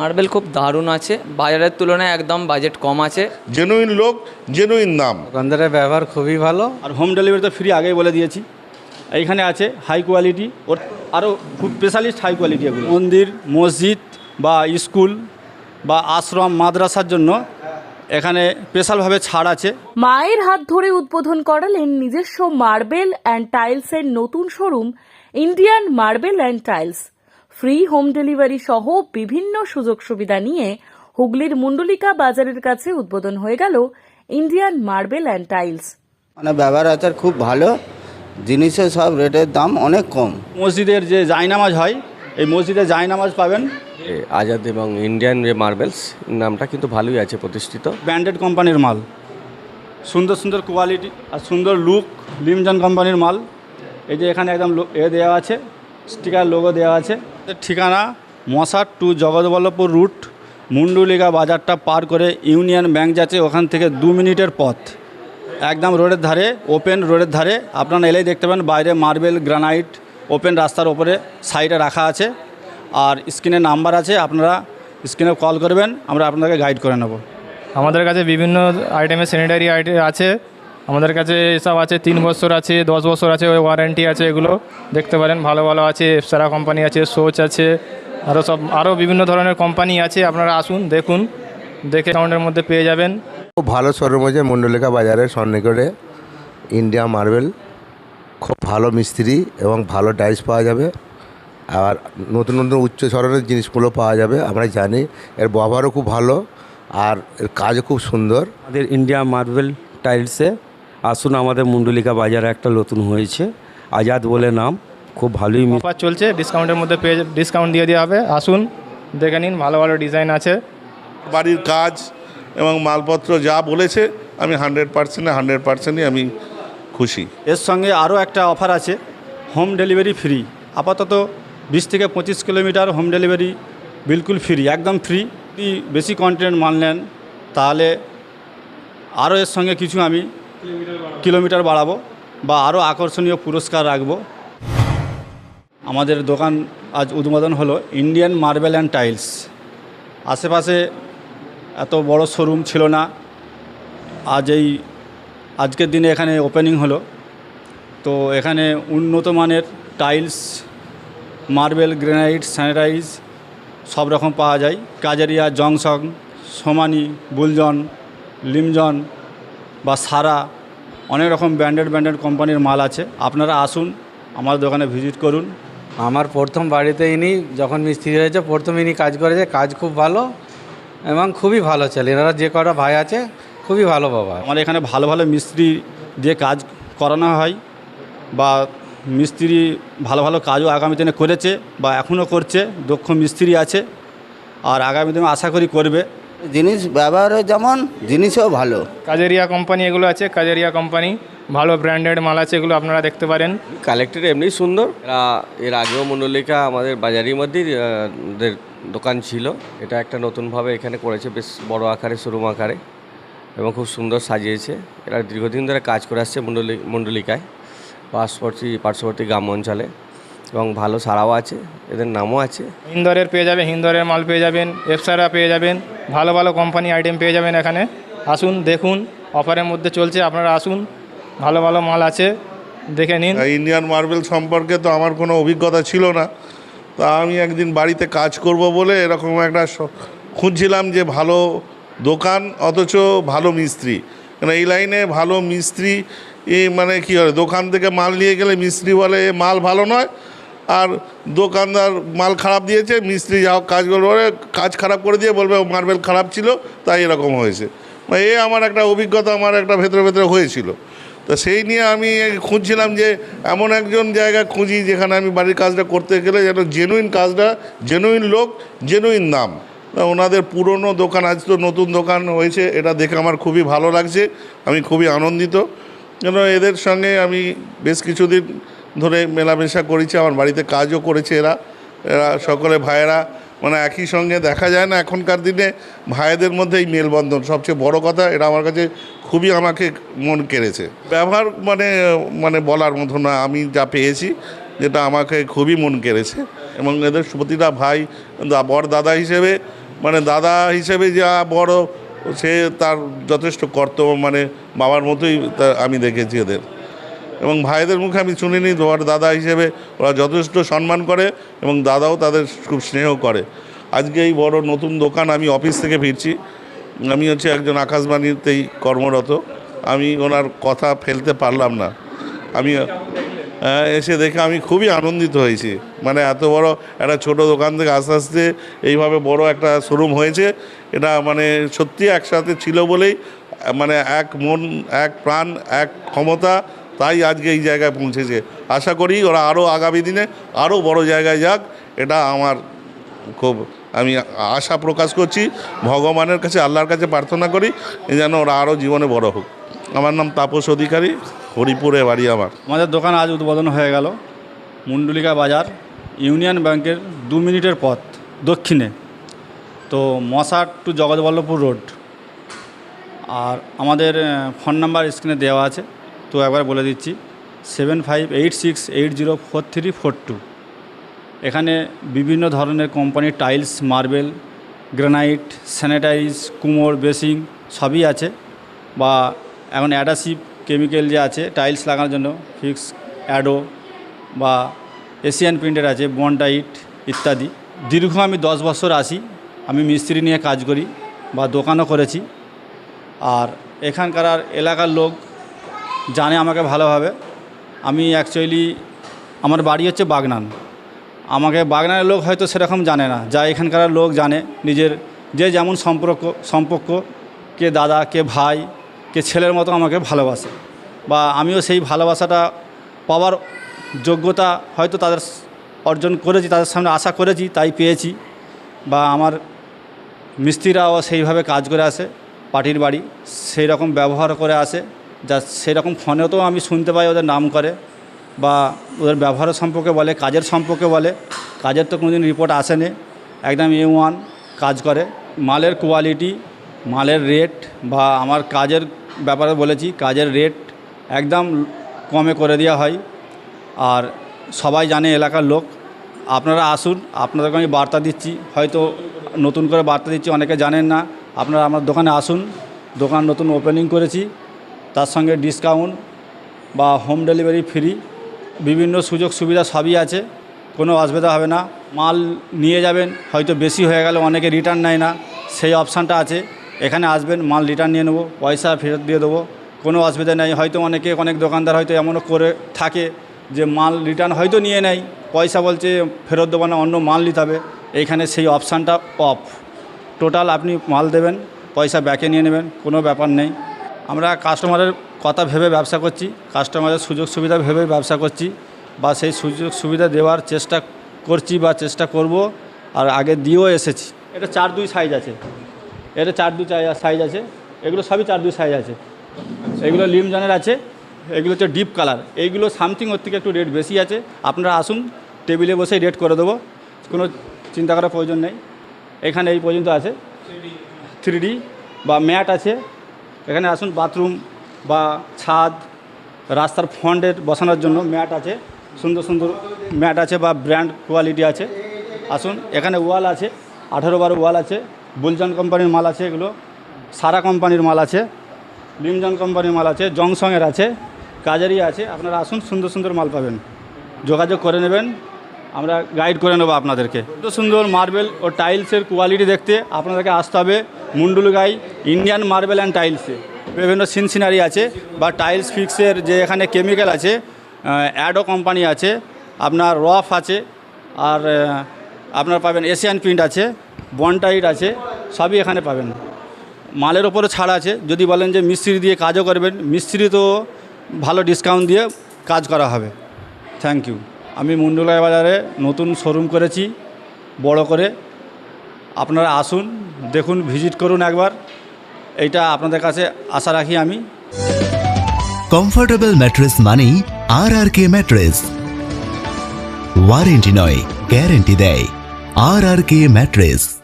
Marble খুব দারুণ আছে। বাজারের তুলনায় একদম বাজেট কম আছে। জেনুইন লোক জেনুইন দাম। দোকানদারের ব্যবহার খুবই ভালো। আর হোম ডেলিভারি তো ফ্রি আগেই বলে দিয়েছি। এইখানে আছে হাই কোয়ালিটি ওর আরও খুব স্পেশালিস্ট হাই কোয়ালিটি এগুলো। মন্দির মসজিদ বা স্কুল বা আশ্রম মাদ্রাসার জন্য এখানে স্পেশালভাবে ছাড় আছে। মায়ের হাত ধরে উদ্বোধন করালেন নিজস্ব মার্বেল অ্যান্ড টাইলসের নতুন showroom Indian marble and tiles free home delivery সহ বিভিন্ন সুযোগ সুবিধা নিয়ে হুগলির মুন্ডলিকা বাজারের কাছে উদ্বোধন হয়ে গেল ইন্ডিয়ান মার্বেল অ্যান্ড টাইলস। মানে ব্যবহার আচার খুব ভালো জিনিসের সব রেটের দাম অনেক কম। মসজিদের যে জায়নামাজ হয় এই মসজিদে জায়নামাজ পাবেন। এ, আজাদ এবং ইন্ডিয়ান যে মার্বেলস নামটা কিন্তু ভালোই আছে প্রতিষ্ঠিত। ব্র্যান্ডেড কোম্পানির মাল। সুন্দর সুন্দর কোয়ালিটি আর সুন্দর লুক লিমজন কোম্পানির মাল। এই যে এখানে একদম এ দেওয়া আছে। স্টিকার লোগো দেওয়া আছে। ঠিকানা মশার টু জগৎবল্লভপুর রুট মুন্ডুলিগা বাজারটা পার করে ইউনিয়ন ব্যাংক যাচ্ছে ওখান থেকে দু মিনিটের পথ। একদম রোডের ধারে ওপেন রোডের ধারে আপনারা এলেই দেখতে পাবেন বাইরে মার্বেল গ্রানাইট ওপেন রাস্তার ওপরে সাইডে রাখা আছে। আর স্ক্রিনে নাম্বার আছে আপনারা স্ক্রিনে কল করবেন আমরা আপনাদেরকে গাইড করে নেব। আমাদের কাছে বিভিন্ন আইটেমের স্যানিটারি আইটেম আছে। আমাদের কাছে এসব আছে তিন বছর আছে দশ বছর আছে ওই ওয়ারেন্টি আছে এগুলো দেখতে পারেন ভালো ভালো আছে এফসারা কোম্পানি আছে সোচ আছে আরও সব আরও বিভিন্ন ধরনের কোম্পানি আছে আপনারা আসুন দেখুন দেখে অ্যাকাউন্টের মধ্যে পেয়ে যাবেন। খুব ভালো শোরুম আছে মণ্ডলিকা বাজারের সন্নিকটে ইন্ডিয়া মার্বেল খুব ভালো মিস্ত্রি এবং ভালো টাইলস পাওয়া যাবে আর নতুন নতুন উচ্চ ধরনের জিনিসগুলো পাওয়া যাবে আমরা জানি এর ব্যবহারও খুব ভালো আর এর কাজও খুব সুন্দর। আমাদের ইন্ডিয়া মার্বেল টাইলসে আসুন আমাদের মুন্ডলিকা বাজারে একটা নতুন হয়েছে। আজাদ বলে নাম খুব ভালোই অফার চলছে ডিসকাউন্টের মধ্যে পেয়ে ডিসকাউন্ট দিয়ে দেওয়া হবে। আসুন দেখে নিন ভালো ভালো ডিজাইন আছে। বাড়ির কাজ এবং মালপত্র যা বলেছে আমি হান্ড্রেড পার্সেন্টে হান্ড্রেড পার্সেন্টই আমি খুশি। এর সঙ্গে আরও একটা অফার আছে হোম ডেলিভারি ফ্রি আপাতত বিশ থেকে পঁচিশ কিলোমিটার হোম ডেলিভারি বিলকুল ফ্রি একদম ফ্রি বেশি কন্টেন্ট মাল নেন তাহলে আরও এর সঙ্গে কিছু আমি কিলোমিটার বাড়াবো। বা আরও আকর্ষণীয় পুরস্কার রাখব। আমাদের দোকান আজ উদ্বোধন হলো ইন্ডিয়ান মার্বেল অ্যান্ড টাইলস। আশেপাশে এত বড় শোরুম ছিল না। আজ এই আজকের দিনে এখানে ওপেনিং হলো। তো এখানে উন্নত মানের টাইলস, মার্বেল, গ্রেনাইট, স্যানিটাইজ সব রকম পাওয়া যায়। কাজারিয়া, জংশন, সোমানি বুলজন লিমজন বা সারা অনেক রকম ব্র্যান্ডেড ব্র্যান্ডেড কোম্পানির মাল আছে। আপনারা আসুন আমার দোকানে ভিজিট করুন। আমার প্রথম বাড়িতে ইনি যখন মিস্ত্রি হয়েছে প্রথম ইনি কাজ করেছে কাজ খুব ভালো এবং খুবই ভালো চলে এনারা যে কটা ভাই আছে খুবই ভালো বাবা। আমার এখানে ভালো ভালো মিস্ত্রি দিয়ে কাজ করানো হয় বা মিস্ত্রি ভালো ভালো কাজও আগামী দিনে করেছে বা এখনও করছে দক্ষ মিস্ত্রি আছে। আর আগামী দিনে আশা করি করবে। জিনিস ব্যবহারও যেমন জিনিসও ভালো। কাজেরিয়া কোম্পানি এগুলো আছে কাজেরিয়া কোম্পানি ভালো ব্র্যান্ডেড মাল আছে এগুলো আপনারা দেখতে পারেন। কালেক্টেড এমনি সুন্দর। এরা এর আগেও মণ্ডলিকা আমাদের বাজারের মধ্যেই আহ, দোকান ছিল। এটা একটা নতুনভাবে এখানে করেছে বেশ বড় আকারে শোরুম আকারে এবং খুব সুন্দর সাজিয়েছে। এরা দীর্ঘদিন ধরে কাজ করে আসছে মণ্ডলি মণ্ডলিকায় পার্শ্ববর্তী পার্শ্ববর্তী গ্রাম অঞ্চলে। এবং ভালো সারাও আছে এদের নামও আছে। হিন্দরের পেয়ে যাবেন হিন্দরের মাল পেয়ে যাবেন এফসারা পেয়ে যাবেন ভালো ভালো কোম্পানি আইটেম পেয়ে যাবেন এখানে। আসুন দেখুন অফারের মধ্যে চলছে আপনারা আসুন ভালো ভালো মাল আছে দেখে নিন। ইন্ডিয়ান মার্বেল সম্পর্কে তো আমার কোনো অভিজ্ঞতা ছিল না। তা আমি একদিন বাড়িতে কাজ করব বলে এরকম একটা খুঁজছিলাম যে ভালো দোকান অথচ ভালো মিস্ত্রি। মানে এই লাইনে ভালো মিস্ত্রি এ মানে কী হয় দোকান থেকে মাল নিয়ে গেলে মিস্ত্রি বলে "এ মাল ভালো নয় আর দোকানদার মাল খারাপ দিয়েছে, মিস্ত্রি যা হোক কাজ করবে কাজ খারাপ করে দিয়ে বলবে, মার্বেল খারাপ ছিল, তাই এরকম হয়েছে। এ আমার একটা অভিজ্ঞতা, আমার একটা ভেতরে ভেতরে হয়েছিল। তো সেই নিয়ে আমি খুঁজছিলাম যে এমন একজন জায়গা খুঁজি যেখানে আমি বাড়ির কাজটা করতে গেলে যেন জেনুইন কাজটা জেনুইন লোক জেনুইন তা ওনাদের পুরনো দোকান, আজ তো নতুন দোকান হয়েছে, এটা দেখে আমার খুবই ভালো লাগছে, আমি খুবই আনন্দিত। কেন, এদের সঙ্গে আমি বেশ কিছুদিন ধরে মেলামেশা করেছে, আমার বাড়িতে কাজও করেছে এরা। এরা সকলে ভাইয়েরা মানে একই সঙ্গে দেখা যায় না এখনকার দিনে ভাইদের মধ্যে এই মেলবন্ধন। সবচেয়ে বড় কথা এটা আমার কাছে খুবই আমাকে মন কেড়েছে। ব্যবহার মানে মানে বলার মতো না, আমি যা পেয়েছি, যেটা আমাকে খুবই মন কেড়েছে। এবং এদের প্রতিটা ভাই বড় দাদা হিসেবে মানে দাদা হিসেবে যা বড়, সে তার যথেষ্ট কর্তব্য মানে বাবার মতোই আমি দেখেছি এদের। এবং ভাইদের মুখে আমি শুনিনি তোমার দাদা হিসেবে ওরা যথেষ্ট সম্মান করে এবং দাদাও তাদের খুব স্নেহ করে। আজকে এই বড় নতুন দোকান আমি অফিস থেকে ফিরছি। আমি হচ্ছে একজন আকাশবাণীতেই কর্মরত। আমি ওনার কথা ফেলতে পারলাম না। আমি আহ, এসে দেখে আমি খুবই আনন্দিত হয়েছি। মানে এত বড় একটা ছোট দোকান থেকে আস্তে আস্তে এইভাবে বড় একটা শোরুম হয়েছে। এটা মানে সত্যি একসাথে ছিল বলেই মানে এক মন এক প্রাণ এক ক্ষমতা তাই আজকে এই জায়গায় পৌঁছেছে। আশা করি ওরা আরও আগামী দিনে আরও বড় জায়গায় যাক, এটা আমার খুব আমি আশা প্রকাশ করছি। ভগবানের কাছে, আল্লাহর কাছে প্রার্থনা করি যেন ওরা আরও জীবনে বড় হোক। আমার নাম তাপস অধিকারী, হরিপুরে বাড়ি আমার। আমাদের দোকান আজ উদ্বোধন হয়ে গেল। মুন্ডুলিকা বাজার, ইউনিয়ন ব্যাংকের দু মিনিটের পথ, দক্ষিণে। তো মশার টু জগৎবল্লভপুর রোড। আর আমাদের ফোন নাম্বার স্ক্রিনে দেওয়া আছে। তো একবার বলে দিচ্ছি seven five eight six eight zero four three four two এখানে বিভিন্ন ধরনের কোম্পানির টাইলস মার্বেল গ্রানাইট স্যানিটাইজ কুমোর বেসিং সবই আছে বা এখন অ্যাডাসিভ কেমিক্যাল যে আছে টাইলস লাগানোর জন্য ফিক্স অ্যাডো বা এশিয়ান প্রিন্টের আছে বনটাইট ইত্যাদি। দীর্ঘ আমি দশ বছর আসি আমি মিস্ত্রি নিয়ে কাজ করি বা দোকানও করেছি। আর এখানকার আর এলাকার লোক জানে আমাকে ভালোভাবে। আমি অ্যাকচুয়ালি আমার বাড়ি হচ্ছে বাগনান। আমাকে বাগনানের লোক হয়তো সেরকম জানে না। যা এখানকার লোক জানে নিজের, যে যেমন সম্পর্ক সম্পর্ক, কে দাদা, কে ভাই, কে ছেলের মতো আমাকে ভালোবাসে। বা আমিও সেই ভালোবাসাটা পাওয়ার যোগ্যতা হয়তো তাদের অর্জন করেছি, তাদের সামনে আশা করেছি, তাই পেয়েছি। বা আমার মিস্ত্রিরাও সেইভাবে কাজ করে আসে, পার্টির বাড়ি সেই রকম ব্যবহার করে আসে। যা সেরকম ফোনেও তো আমি শুনতে পাই ওদের নাম করে বা ওদের ব্যবহারের সম্পর্কে বলে, কাজের সম্পর্কে বলে। কাজের তো কোনোদিন রিপোর্ট আসেনি। একদম এ ওয়ান কাজ করে। মালের কোয়ালিটি মালের রেট বা আমার কাজের ব্যাপারে বলেছি, কাজের রেট একদম কমে করে দেওয়া হয়। আর সবাই জানে এলাকার লোক। আপনারা আসুন, আপনাদেরকে আমি বার্তা দিচ্ছি। হয়তো নতুন করে বার্তা দিচ্ছি, অনেকে জানেন না। আপনারা আমার দোকানে আসুন। দোকান নতুন ওপেনিং করেছি। তার সঙ্গে ডিসকাউন্ট বা হোম ডেলিভারি ফ্রি বিভিন্ন সুযোগ সুবিধা সবই আছে, কোনো অসুবিধা হবে না। মাল নিয়ে যাবেন, হয়তো বেশি হয়ে গেলে, অনেকে রিটার্ন নেয় না, সেই অপশানটা আছে। এখানে আসবেন, মাল রিটার্ন নিয়ে নেব, পয়সা ফেরত দিয়ে দেবো, কোনো অসুবিধা নেই। হয়তো অনেকে, অনেক দোকানদার হয়তো এমনও করে থাকে যে মাল রিটার্ন হয়তো নিয়ে নেয়, পয়সা বলছে ফেরত দেবো না, অন্য মাল নিতে হবে। এইখানে সেই অপশানটা অফ টোটাল আপনি মাল দেবেন, পয়সা ব্যাকে নিয়ে নেবেন, কোনো ব্যাপার নেই। আমরা কাস্টমারের কথা ভেবে ব্যবসা করছি কাস্টমারের সুযোগ সুবিধা ভেবে ব্যবসা করছি বা সেই সুযোগ সুবিধা দেওয়ার চেষ্টা করছি বা চেষ্টা করব আর আগে দিয়েও এসেছি। এটা চার দুই সাইজ আছে। এটা চার দুই সাইজ আছে। এগুলো সবই চার দুই সাইজ আছে। এগুলো লিমজনের আছে, এগুলো হচ্ছে ডিপ কালার এইগুলো সামথিং ওর থেকে একটু রেট বেশি আছে। আপনারা আসুন টেবিলে বসে রেট করে দেবো। কোনো চিন্তা করার প্রয়োজন নেই। এখানে এই পর্যন্ত আছে। থ্রি বা ম্যাট আছে। এখানে আসুন, বাথরুম বা ছাদ, রাস্তার ফ্রন্টের বসানোর জন্য ম্যাট আছে। সুন্দর সুন্দর ম্যাট আছে বা ব্র্যান্ড কোয়ালিটি আছে। আসুন, এখানে ওয়াল আছে, আঠেরো বারো ওয়াল আছে। বুলজান কোম্পানির মাল আছে এগুলো। সারা কোম্পানির মাল আছে। লিমজন কোম্পানির মাল আছে। জংসংয়ের আছে। কাজারি আছে। আপনারা আসুন, সুন্দর সুন্দর মাল পাবেন। যোগাযোগ করে নেবেন। আমরা গাইড করে নেব আপনাদেরকে। সুন্দর মার্বেল ও টাইলসের কোয়ালিটি দেখতে আপনাদেরকে আসতে হবে। মুন্ডুলগাই ইন্ডিয়ান মার্বেল অ্যান্ড টাইলসে বিভিন্ন সিন সিনারি আছে বা টাইলস ফিক্সের যে এখানে কেমিক্যাল আছে অ্যাডো কোম্পানি আছে, আপনার রফ আছে, আর আপনার পাবেন এশিয়ান প্রিন্ট আছে বনটাইট আছে, সবই এখানে পাবেন। মালের ওপরে ছাড় আছে, যদি বলেন যে মিস্ত্রি দিয়ে কাজও করবেন, মিস্ত্রি তো ভালো ডিসকাউন্ট দিয়ে কাজ করা হবে। থ্যাংক ইউ আমি মুন্ডুলাই বাজারে নতুন শোরুম করেছি, বড় করে। আপনারা আসুন দেখুন ভিজিট করুন একবার। এটা আপনাদের কাছে আশা রাখি আমি। কমফোর্টেবল ম্যাট্রেস মানেই R R K mattress warranty নয় গ্যারেন্টি দেয়। আর আর কে ম্যাট্রেস